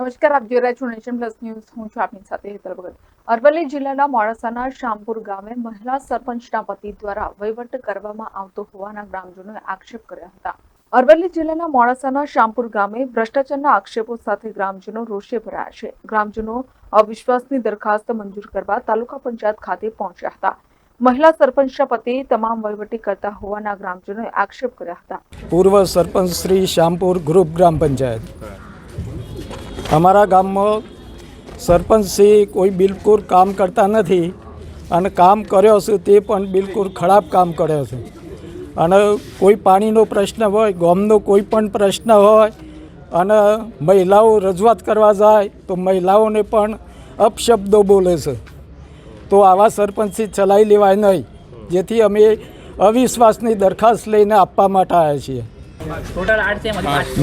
નમસ્કાર, આપ જોઈ રહ્યા છો નેશન પ્લસ ન્યૂઝ. હું છું આપની સાથે હેતલ ભગત. અરવલ્લી જિલ્લાના મોડાસાના શામપુર ગામે મહિલા સરપંચના પતિ દ્વારા વહીવટ કરવામાં આવતો હોવાના ગ્રામજનોએ આક્ષેપ કર્યા હતા. અરવલ્લી જિલ્લાના મોડાસાના શામપુર ગામે ભ્રષ્ટાચારના આક્ષેપો સાથે ગ્રામજનો રોષે ભરાયા છે. ગ્રામજનો અવિશ્વાસની દરખાસ્ત મંજૂર કરવા તાલુકા પંચાયત ખાતે પહોંચ્યા હતા. મહિલા સરપંચના પતિ તમામ વહીવટી કરતા હોવાના ગ્રામજનોએ આક્ષેપ કર્યા હતા. પૂર્વ સરપંચ શ્રી શામપુર ગ્રુપ ગ્રામ પંચાયત. અમારા ગામમાં સરપંચશ્રી કોઈ બિલકુલ કામ કરતા નથી અને કામ કર્યો છે તે પણ બિલકુલ ખરાબ કામ કર્યો છે. અને કોઈ પાણીનો પ્રશ્ન હોય, ગામનો કોઈ પણ પ્રશ્ન હોય અને મહિલાઓ રજૂઆત કરવા જાય તો મહિલાઓને પણ અપશબ્દો બોલે છે. તો આવા સરપંચથી ચલાવી લેવાય નહીં. જેથી અમે અવિશ્વાસની દરખાસ્ત લઈને આપવા માટે આવ્યા છીએ. ટોટલ આઠ છે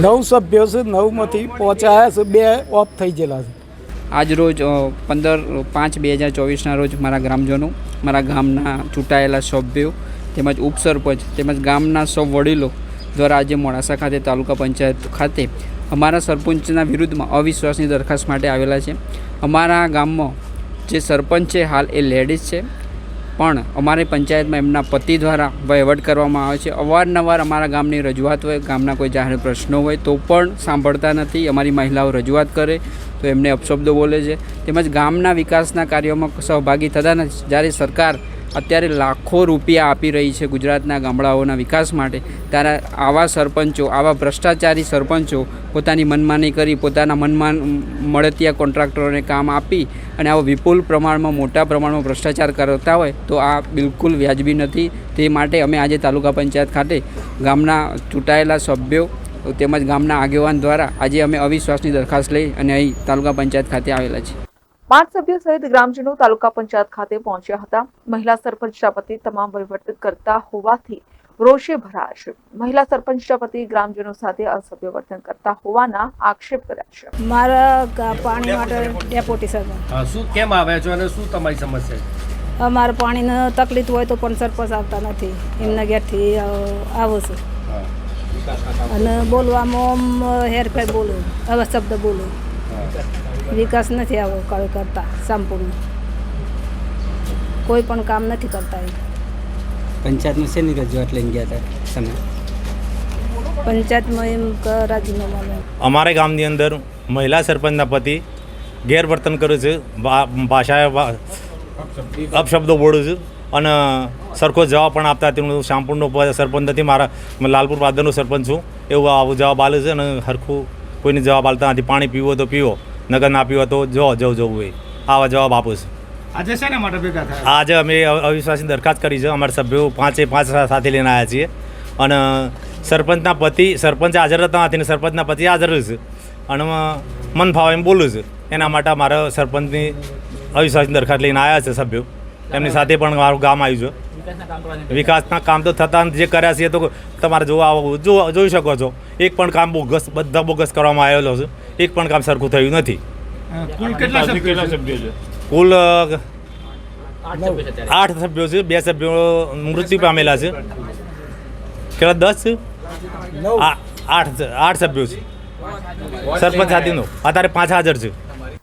નવ સભ્યો છે નવમાંથી પહોંચાયા છે બે ઓફ થઈ ગયેલા છે. આજ રોજ પંદર પાંચ બે હજાર ચોવીસના રોજ મારા ગ્રામજનો મારા ગામના ચૂંટાયેલા સભ્યો તેમજ ઉપસરપંચ તેમજ ગામના સૌ વડીલો દ્વારા આજે મોડાસા ખાતે તાલુકા પંચાયત ખાતે અમારા સરપંચના વિરુદ્ધમાં અવિશ્વાસની દરખાસ્ત માટે આવેલા છે. અમારા ગામમાં જે સરપંચ છે હાલ એ લેડીઝ છે. પણ અમારી પંચાયતમાં એમના પતિ દ્વારા વહીવટ કરવામાં આવે છે. અવારનવાર અમારા ગામની રજૂઆત હોય, ગામના કોઈ જાહેર પ્રશ્નો હોય તો પણ સાંભળતા નથી. અમારી મહિલાઓ રજૂઆત કરે તો એમને અપશબ્દો બોલે છે. તેમજ ગામના વિકાસના કાર્યોમાં સહભાગી થતા નથી. જ્યારે સરકાર અત્યારે લાખો રૂપિયા આપી રહી છે ગુજરાતના ગામડાઓના વિકાસ માટે. ત્યારે આવા સરપંચો, આવા ભ્રષ્ટાચારી સરપંચો પોતાની મનમાની કરી, પોતાના મનમાં મળતિયા કોન્ટ્રાક્ટરોને કામ આપી અને આવો વિપુલ પ્રમાણમાં, મોટા પ્રમાણમાં ભ્રષ્ટાચાર કરતા હોય તો આ બિલકુલ વ્યાજબી નથી. તે માટે અમે આજે તાલુકા પંચાયત ખાતે ગામના ચૂંટાયેલા સભ્યો તેમજ ગામના આગેવાન દ્વારા આજે અમે અવિશ્વાસની દરખાસ્ત લઈ અને અહીં તાલુકા પંચાયત ખાતે આવેલા છીએ. પાંચ સભ્યો સહિત ગ્રામજનો તાલુકા પંચાયત ખાતે પહોંચ્યા હતા. મહિલા સરપંચ પતિ તમામ વહીવટ કરતા હોવાથી રોષે ભરાયા છે. મહિલા સરપંચ પતિ ગ્રામજનો સાથે અસભ્ય વર્તન કરતા હોવાના આક્ષેપ કર્યા છે. મારા પાણી માટે ડેપોટી સર શું કેમ આવે છો અને શું તમારી સમસ્યા છે? અમારે પાણીની તકલીફ હોય તો પણ સરપંચ આવતા નથી. એમના ઘેરથી આવો છું. અને બોલવામાં હેરફેર બોલું હવે શબ્દ બોલું. વિકાસ નથી આવો ક- કરતા સંપૂર્ણ. કોઈ પણ કામ નથી કરતા એ. પંચાયતમાં શેની રજૂઆત લઈને ગયા હતા તમે? પંચાયતમાં એમ રાજીનામા અમારા ગામની અંદર મહિલા સરપંચના પતિ ગેરવર્તન કરું છું ભાષા અપશબ્દો બોલું છું અને સરખો જવાબ પણ આપતા હતી હું શામપુરનો સરપંચ નથી. મારા લાલપુર પાદરનો સરપંચ છું. એવું આવો જવાબ આલે છે અને સરખું કોઈને જવાબ આલતા નથી. પાણી પીવો તો પીવો નગર ના પીવો તો જો જવું જવું હોય. આવા જવાબ આપું છું. આજે શેના માટે ભેગા થયા? આજે અમે અવિશ્વાસની દરખાસ્ત કરી છે. અમારા સભ્યો પાંચે પાંચ સાથે લઈને આવ્યા છીએ. અને સરપંચના પતિ સરપંચ હાજર હતા નથી ને સરપંચના પતિ હાજર છે. અને મન ફાવે એમ બોલું છું. એના માટે મારા સરપંચની અવિશ્વાસની દરખાસ્ત લઈને આવ્યા છે સભ્યો. એમની સાથે પણ મારું ગામ આવ્યું છે. વિકાસના કામ તો થતા. જે કર્યા છે એ તો તમારે જોવા આવો જોઈ શકો છો. એક પણ કામ બોગસ બધા બોગસ કરવામાં આવેલો છે. એક પણ કામ સરખું થયું નથી. કુલ કેટલા સભ્યો છે? કુલ અ, આઠ સભ્યો છે બે સભ્યો મૃત્યુ પામેલા છે. કેટલા દસ? આ- આઠ આઠ સભ્યો છે. સરપંચ સાથીનો અત્યારે પાંચ હાજર છે.